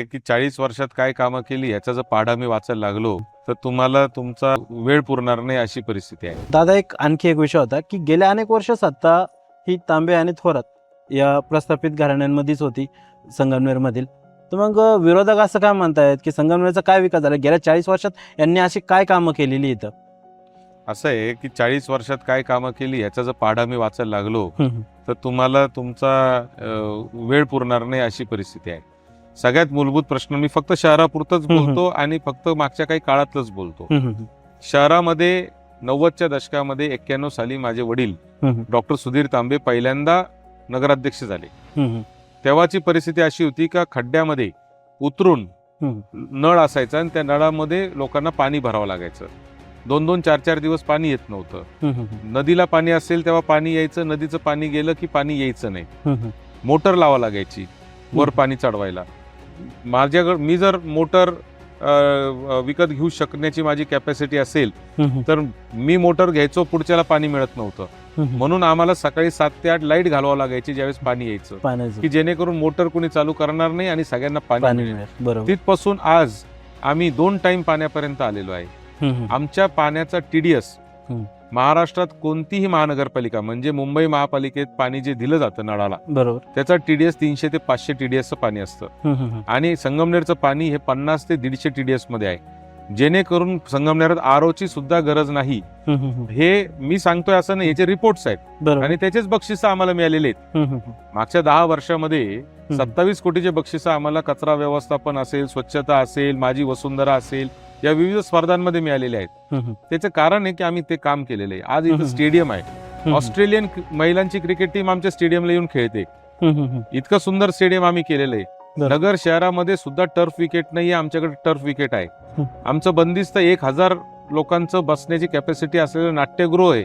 की चाळीस वर्षात काय कामं केली याचा जर पाढा मी वाचायला लागलो तर तुम्हाला तुमचा वेळ पुरणार नाही अशी परिस्थिती आहे. दादा एक आणखी एक विषय होता की गेल्या अनेक वर्ष सत्ता ही तांबे आणि थोरात या प्रस्थापित घराण्यांमध्येच होती संगमनेरमधील. तर मग विरोधक असं काय म्हणतायत की संगमनेरचा काय विकास झाला? गेल्या चाळीस वर्षात यांनी अशी काय कामं केलेली इथं? असं आहे की चाळीस वर्षात काय कामं केली याचा जर पाढा मी वाचायला लागलो तर तुम्हाला तुमचा वेळ पुरणार नाही अशी परिस्थिती आहे. सगळ्यात मूलभूत प्रश्न मी फक्त शहरापुरतच. बोलतो आणि फक्त मागच्या काही काळातच बोलतो. शहरामध्ये नव्वदच्या दशकामध्ये एक्क्याण्णव साली माझे वडील डॉक्टर सुधीर तांबे पहिल्यांदा नगराध्यक्ष झाले. तेव्हाची परिस्थिती अशी होती का खड्ड्यामध्ये उतरून नळ असायचा आणि त्या नळामध्ये लोकांना पाणी भरावं लागायचं. दोन दोन चार चार दिवस पाणी येत नव्हतं. नदीला पाणी असेल तेव्हा पाणी यायचं नदीचं पाणी गेलं की पाणी यायचं नाही. मोटर लावा लागायची वर पाणी चढवायला. माझ्याकडे मी जर मोटर विकत घेऊ शकण्याची माझी कॅपॅसिटी असेल तर मी मोटर घ्यायचो पुढच्याला पाणी मिळत नव्हतं. म्हणून आम्हाला सकाळी सात ते आठ लाइट घालवावं लागायची ज्यावेळेस पाणी यायचं. की जेणेकरून मोटर कोणी चालू करणार नाही आणि सगळ्यांना पाणी मिळेल. तिथपासून आज आम्ही दोन टाइम पाण्यापर्यंत आलेलो आहे. आमच्या पाण्याचा टीडीएस. महाराष्ट्रात कोणतीही महानगरपालिका म्हणजे मुंबई महापालिकेत पाणी जे दिलं जातं नळाला बरोबर. त्याचा टीडीएस तीनशे ते पाचशे टीडीएसचं पाणी असतं. आणि संगमनेरचं पाणी हे पन्नास ते दीडशे टीडीएसमध्ये आहे. जेणेकरून संगमनेरात आरोची सुद्धा गरज नाही. हे मी सांगतोय असं नाही याचे रिपोर्ट्स आहेत. आणि त्याचेच बक्षिस आम्हाला मिळालेले आहेत. मागच्या दहा वर्षामध्ये सत्तावीस कोटीचे बक्षिस आम्हाला कचरा व्यवस्थापन असेल स्वच्छता असेल माझी वसुंधरा असेल या विविध स्पर्धांमध्ये मिळालेले आहेत. त्याचं कारण आहे की आम्ही ते काम केलेलं आहे. आज इथं. स्टेडियम आहे. ऑस्ट्रेलियन महिलांची क्रिकेट टीम आमच्या स्टेडियमला येऊन खेळते. इतकं सुंदर स्टेडियम आम्ही केलेलं आहे. नगर शहरामध्ये सुद्धा टर्फ विकेट नाही आमच्याकडे टर्फ विकेट आहे. हं. आमचं बंदिस्त एक हजार लोकांचं बसण्याची कॅपॅसिटी असलेलं नाट्यगृह आहे.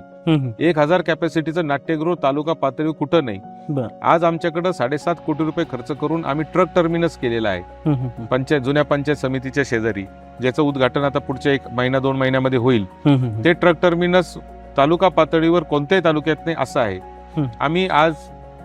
एक हजार कॅपॅसिटीचं नाट्यगृह तालुका पातळीवर कुठं नाही. आज आमच्याकडे साडेसात कोटी रुपये खर्च करून आम्ही ट्रक टर्मिनस केलेला आहे. पंचायत जुन्या पंचायत समितीच्या शेजारी. ज्याचं उद्घाटन आता पुढच्या एक महिना दोन महिन्यामध्ये होईल ते ट्रक टर्मिनस तालुका पातळीवर कोणत्याही तालुक्यात नाही असं आहे. आम्ही आज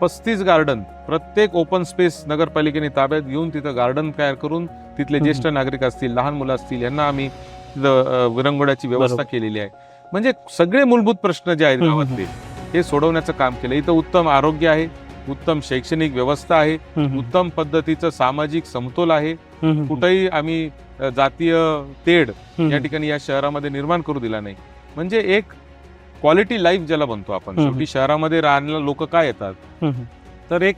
पस्तीस गार्डन प्रत्येक ओपन स्पेस नगरपालिकेने ताब्यात घेऊन तिथं गार्डन तयार करून तिथले. ज्येष्ठ नागरिक असतील लहान मुलं असतील यांना आम्ही विरंगुळ्याची व्यवस्था. केलेली आहे. म्हणजे सगळे मूलभूत प्रश्न जे आहेत गावातले हे सोडवण्याचं काम केलं. इथं उत्तम आरोग्य आहे उत्तम शैक्षणिक व्यवस्था आहे उत्तम पद्धतीचं सामाजिक समतोल आहे. कुठेही आम्ही जातीय तेढ या ठिकाणी या शहरामध्ये निर्माण करू दिला नाही. म्हणजे एक क्वालिटी लाईफ ज्याला म्हणतो आपण. शेवटी शहरामध्ये राहण्याला लोक काय येतात? तर एक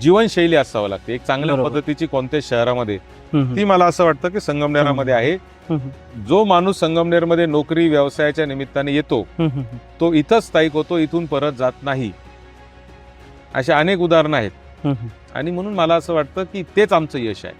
जीवनशैली असावं लागते. एक चांगल्या. पद्धतीची कोणत्या शहरामध्ये. ती मला असं वाटतं की संगमनेरामध्ये आहे. जो माणूस संगमनेरमध्ये नोकरी व्यवसायाच्या निमित्ताने येतो तो इथंच स्थायिक होतो इथून परत जात नाही. अशा अनेक उदाहरणं आहेत. आणि म्हणून मला असं वाटतं की तेच आमचं यश आहे.